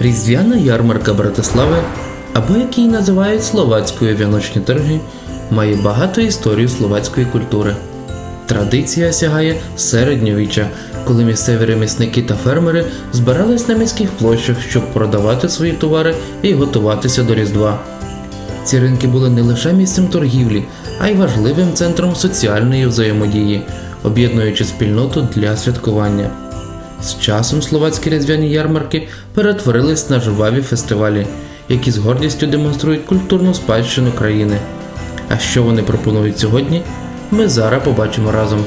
Різдвяна ярмарка Братислави, або як її називають словацькою віночні торги, має багату історію словацької культури. Традиція сягає середньовіччя, коли місцеві ремісники та фермери збирались на міських площах, щоб продавати свої товари і готуватися до Різдва. Ці ринки були не лише місцем торгівлі, а й важливим центром соціальної взаємодії, об'єднуючи спільноту для святкування. З часом словацькі різдвяні ярмарки перетворились на жваві фестивалі, які з гордістю демонструють культурну спадщину країни. А що вони пропонують сьогодні, ми зараз побачимо разом.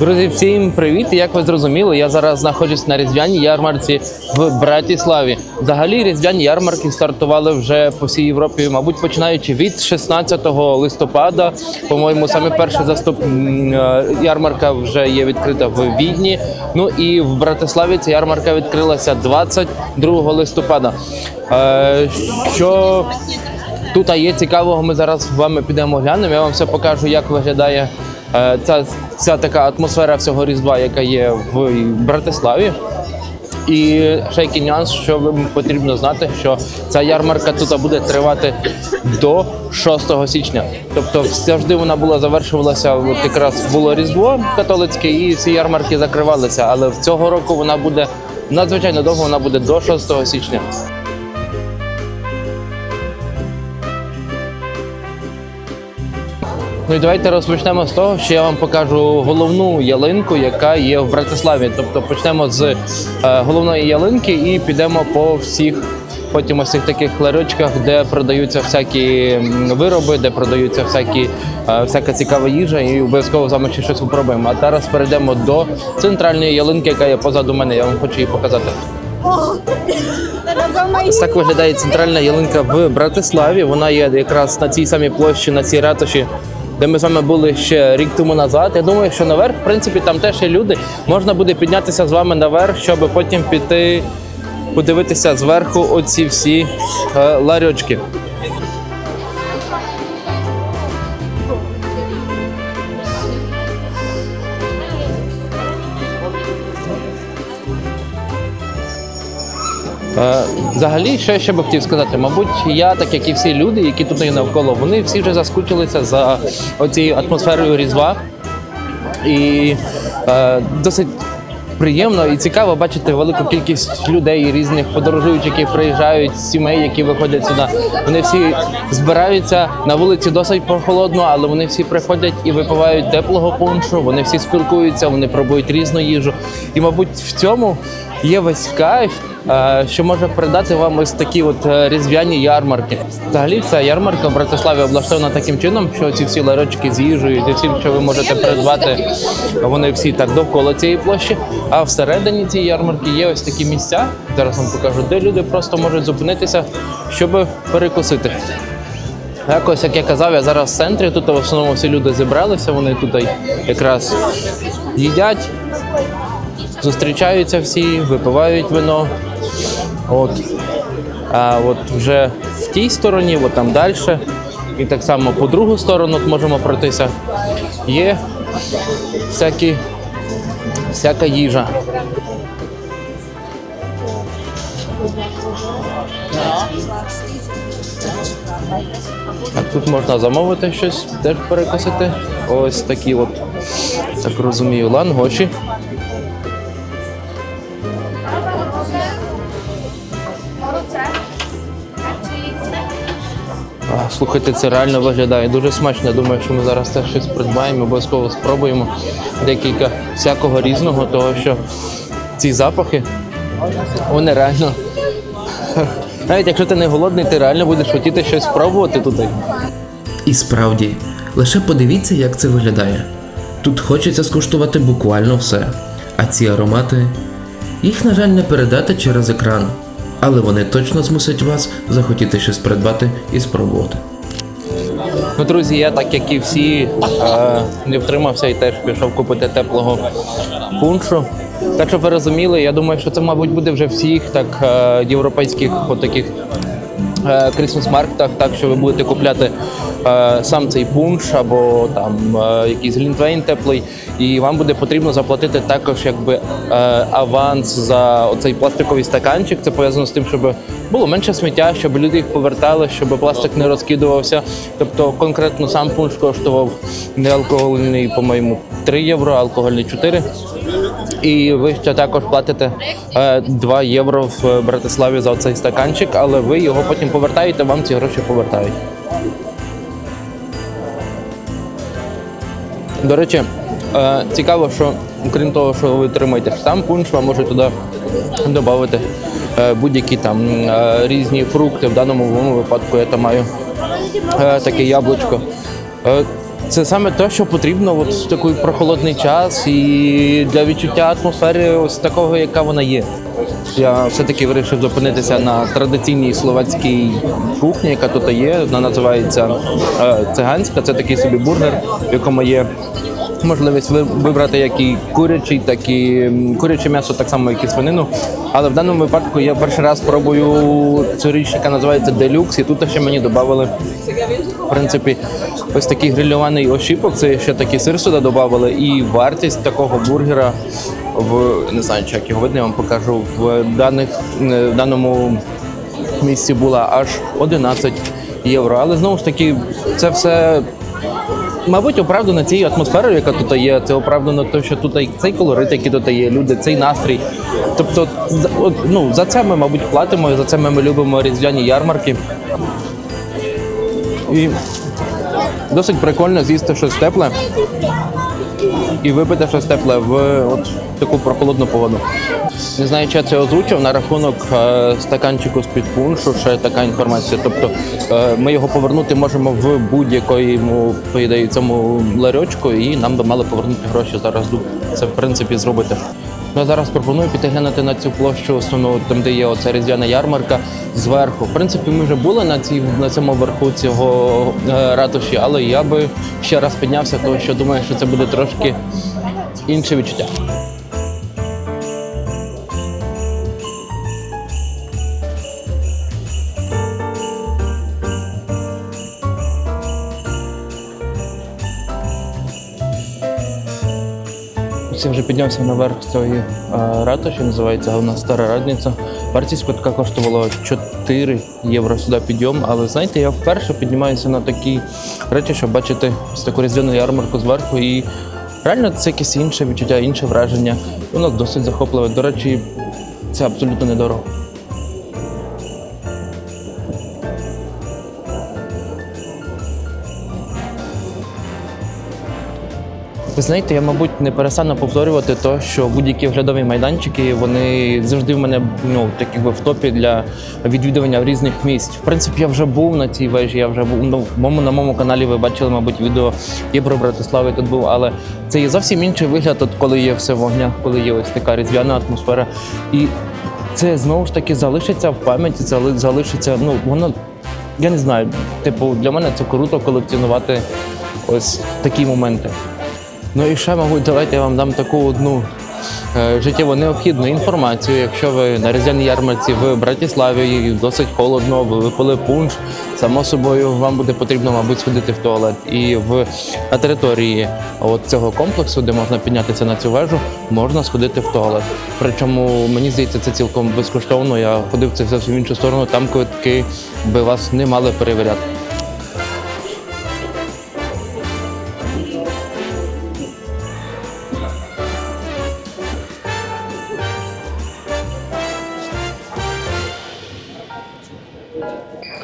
Друзі, всім привіт! Як ви зрозуміли, я зараз знаходжусь на різдвяній ярмарці в Братіславі. Взагалі, різдвяні ярмарки стартували вже по всій Європі, мабуть, починаючи від 16 листопада. По-моєму, саме перша заступ е, ярмарка вже є відкрита в Відні. Ну і в Братиславі ця ярмарка відкрилася 22 листопада. Е, Що Тут є цікавого, ми зараз з вами підемо глянемо. Я вам все покажу, як виглядає ця, ця така атмосфера всього Різдва, яка є в Братиславі. І ще який нюанс, що потрібно знати, що ця ярмарка тут буде тривати до 6 січня. Тобто завжди вона була завершувалася, от якраз було Різдво католицьке, і ці ярмарки закривалися. Але цього року вона буде надзвичайно довго, вона буде до 6 січня. Ну і давайте розпочнемо з того, що я вам покажу головну ялинку, яка є в Братиславі. Тобто почнемо з е, головної ялинки і підемо по всіх потім ось цих таких ларьочках, де продаються всякі вироби, де продаються всякі, е, всяка цікава їжа, і обов'язково з вами ще щось попробуємо. А зараз перейдемо до центральної ялинки, яка є позаду мене. Я вам хочу її показати. Ось так виглядає центральна ялинка в Братиславі. Вона є якраз на цій самій площі, на цій ратуші, де ми з вами були ще рік тому назад. Я думаю, що наверх, в принципі, там теж є люди. Можна буде піднятися з вами наверх, щоб потім піти подивитися зверху оці всі е, ларьочки. Взагалі, що я ще би хотів сказати, мабуть, я, так як і всі люди, які тут є навколо, вони всі вже заскучилися за оцією атмосферою Різдва. І е, досить приємно і цікаво бачити велику кількість людей різних подорожуючих, які приїжджають, сімей, які виходять сюди. Вони всі збираються на вулиці досить прохолодно, але вони всі приходять і випивають теплого пуншу. Вони всі спілкуються, вони пробують різну їжу. І, мабуть, в цьому є весь кайф. Е, Що може передати вам ось такі от е, різдвяні ярмарки. Взагалі, ця ярмарка в Братиславі облаштована таким чином, що ці всі ларьочки з їжею, зі всім, що ви можете придбати, вони всі так довкола цієї площі. А всередині цієї ярмарки є ось такі місця. Зараз вам покажу, де люди просто можуть зупинитися, щоб перекусити. Якось, як я казав, я зараз в центрі. Тут в основному всі люди зібралися, вони тут якраз їдять, зустрічаються всі, випивають вино. От. А от вже в тій стороні, от там далі, і так само по другу сторону можемо пройтися. Є всякі, всяка їжа. Так, тут можна замовити щось, теж перекусити. Ось такі от, так розумію, лангоші. Слухайте, це реально виглядає дуже смачно. Я думаю, що ми зараз теж щось придбаємо, обов'язково спробуємо декілька всякого різного, того що ці запахи, вони реально. Навіть якщо ти не голодний, ти реально будеш хотіти щось спробувати тут. І справді, лише подивіться, як це виглядає. Тут хочеться скуштувати буквально все. А ці аромати, їх, на жаль, не передати через екран, але вони точно змусять вас захотіти щось придбати і спробувати. Ну, друзі, я так як і всі е, не втримався і теж пішов купити теплого пуншу. Так щоб ви розуміли, я думаю, що це, мабуть, буде вже всіх так е, європейських отаких е, крісмас маркетах, так що ви будете купляти е, сам цей пунш або там якийсь глінтвейн теплий, і вам буде потрібно заплатити також якби аванс за оцей пластиковий стаканчик. Це пов'язано з тим, щоб було менше сміття, щоб люди їх повертали, щоб пластик не розкидувався. Тобто конкретно сам пунш коштував неалкогольний, по-моєму, 3 євро, алкогольний 4. І ви ще також платите е, 2 євро в Братиславі за цей стаканчик, але ви його потім повертаєте, вам ці гроші повертають. До речі, е, цікаво, що крім того, що ви отримаєте сам пунш, вам можуть туди додати е, будь-які там е, різні фрукти. В даному випадку я там маю е, таке яблучко. Е, Це саме те, що потрібно от в такий прохолодний час і для відчуття атмосфери ось такого, яка вона є. Я все-таки вирішив зупинитися на традиційній словацькій кухні, яка тут є. Вона називається е, циганська. Це такий собі бургер, в якому є можливість ви- вибрати як і курячий, так і куряче м'ясо, так само, як і свинину. Але в даному випадку я перший раз пробую цю річ, яка називається делюкс, і тут ще мені додали в принципі, ось такий грильований ошіпок, це ще такий сир сюди додавали, і вартість такого бургера в не знаю, чи як його видно, я вам покажу в даних е, в даному місці була аж 11 євро. Але знову ж таки, це все. Мабуть, оправдано цією атмосферою, яка тут є. Це оправдано те, що тут цей колорит, який тут є, люди, цей настрій. Тобто, ну, за це ми, мабуть, платимо, за це ми любимо різдвяні ярмарки. І досить прикольно з'їсти щось тепле і випити щось тепле в от таку прохолодну погоду. Не знаю, чи я це озвучив на рахунок е, стаканчику з-під пуншу, ще така інформація. Тобто е, ми його повернути можемо в будь-якому по ідеї цьому ларьочку, і нам би мали повернути гроші зараз. Це в принципі зробити. Ну, а зараз пропоную піти глянути на цю площу, основну, там де є оця різдвяна ярмарка зверху. В принципі, ми вже були на цій на цьому верху цього е, ратуші, але я би ще раз піднявся, тому що думаю, що це буде трошки інше відчуття. Я вже піднявся наверх цієї е, ратуші, називається головна стара радниця. Вартість квитка коштувала 4 євро сюди підйом. Але знаєте, я вперше піднімаюся на такі речі, щоб бачити таку різдвяну ярмарку зверху. І реально це якесь інше відчуття, інше враження. Воно досить захопливе. До речі, це абсолютно недорого. Знаєте, я, мабуть, не перестану повторювати те, що будь-які оглядові майданчики вони завжди в мене ну так якби в топі для відвідування різних місць. В принципі, я вже був на цій вежі. Я вже був ну, моєму на моєму каналі. Ви бачили, мабуть, відео є про Братислави тут був, але це є зовсім інший вигляд, от коли є все в вогнях, коли є ось така різдвяна атмосфера. І це знову ж таки залишиться в пам'яті, залишиться. Ну воно я не знаю. Типу, для мене це круто колекціонувати ось такі моменти. Ну і ще, мабуть, давайте я вам дам таку одну е, життєво необхідну інформацію. Якщо ви на різдвяній ярмарці в Братиславі і досить холодно, ви випили пунш, само собою вам буде потрібно, мабуть, сходити в туалет. І в на території от цього комплексу, де можна піднятися на цю вежу, можна сходити в туалет. Причому мені здається, це цілком безкоштовно. Я ходив це зовсім в іншу сторону. Там квитки би вас не мали перевіряти.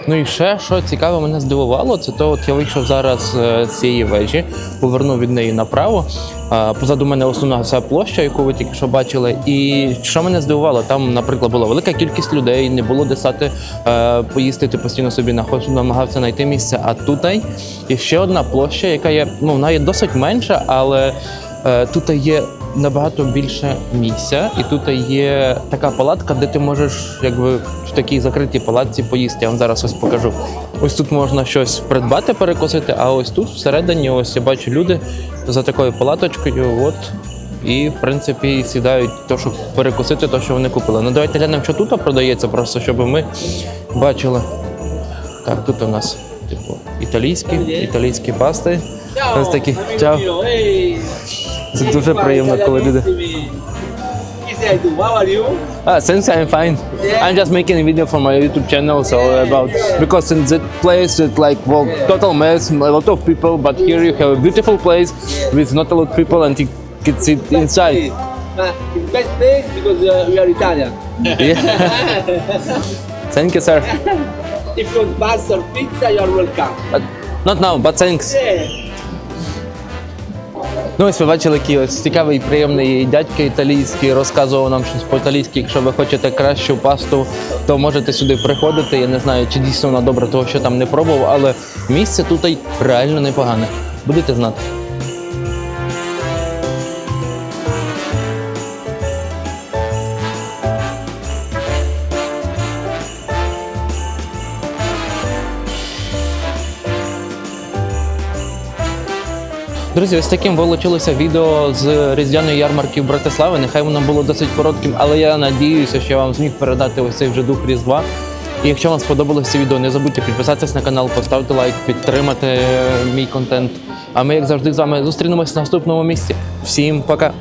Ну і ще що цікаво мене здивувало, це то, от я вийшов зараз е, з цієї вежі, повернув від неї направо. Позаду мене основна ця площа, яку ви тільки що бачили. І що мене здивувало, там, наприклад, була велика кількість людей, не було де стати е, поїсти, ти постійно собі намагався знайти місце. А тут є ще одна площа, яка є, ну вона є досить менша, але е, тут є набагато більше місця, і тут є така палатка, де ти можеш якби в такій закритій палатці поїсти. Я вам зараз ось покажу. Ось тут можна щось придбати, перекусити, а ось тут всередині, ось я бачу люди за такою палаточкою. От. І, в принципі, сідають то, щоб перекусити те, що вони купили. Ну давайте глянемо, що тут продається, просто щоб ми бачили. Так, тут у нас типу, італійські, італійські пасти. Ось такі. Чао. Це дуже приємно, коли люди. Chi sei tu? How are you? Ah, since I'm fine. I'm just making a video for my YouTube channel, so about because in that place it's like well total mess, a lot of people, but here you have a beautiful place with not a lot of people and you can sit inside. Ma it's best place because uh, we are Italian. Yeah. Thank you, sir. If you want pasta or pizza, you are welcome. But not now, but thanks. Yeah. Ну ось ви бачили, який ось цікавий, приємний дядько італійський розказував нам щось по-італійськи. Якщо ви хочете кращу пасту, то можете сюди приходити. Я не знаю, чи дійсно вона добра, того що там не пробував, але місце тут реально непогане. Будете знати. Друзі, ось таким вилучилося відео з різдвяної ярмарки в Братислави. Нехай воно було досить коротким, але я надіюся, що я вам зміг передати ось цей вже дух Різдва. І якщо вам сподобалося це відео, не забудьте підписатися на канал, поставити лайк, підтримати е, мій контент. А ми, як завжди, з вами зустрінемось в наступному місці. Всім пока!